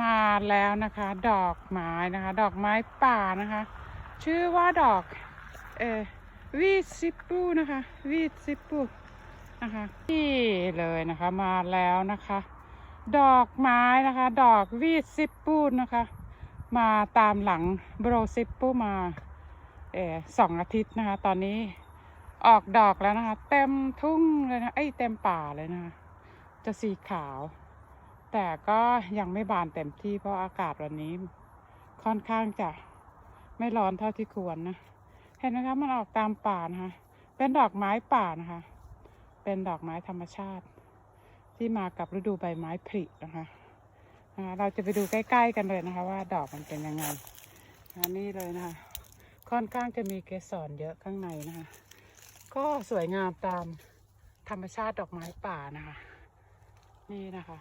มาแล้วนะคะ ดอกไม้นะคะ ดอกไม้ป่านะคะ ชื่อว่าดอกเอวีซิปูนะคะวีซิปูนะคะนี่เลยนะคะมาแล้วนะคะ ดอกไม้นะคะ ดอกวีซิปูนะคะ มาตามหลังโบรซิปูมาเออสองอาทิตย์นะคะ ตอนนี้ออกดอกแล้วนะคะ เต็มทุ่งเลยนะไอ้เต็มป่าเลยนะคะ จะสีขาว แต่ก็ยังไม่บานเต็มที่เพราะอากาศวันนี้ ค่อนข้างจะไม่ร้อนเท่าที่ควรนะ เห็นไหมคะมันออกตามป่านะคะ เป็นดอกไม้ป่านะคะ เป็นดอกไม้ธรรมชาติ ที่มากับฤดูใบไม้ผลินะคะเราจะไปดูใกล้ ๆ กันเลยนะคะ ว่าดอกมันเป็นยังไงนะนี่เลยนะคะ ค่อนข้างจะมีเกสรเยอะข้างในนะคะ ก็สวยงามตามธรรมชาติดอกไม้ป่านะคะ นี่นะคะ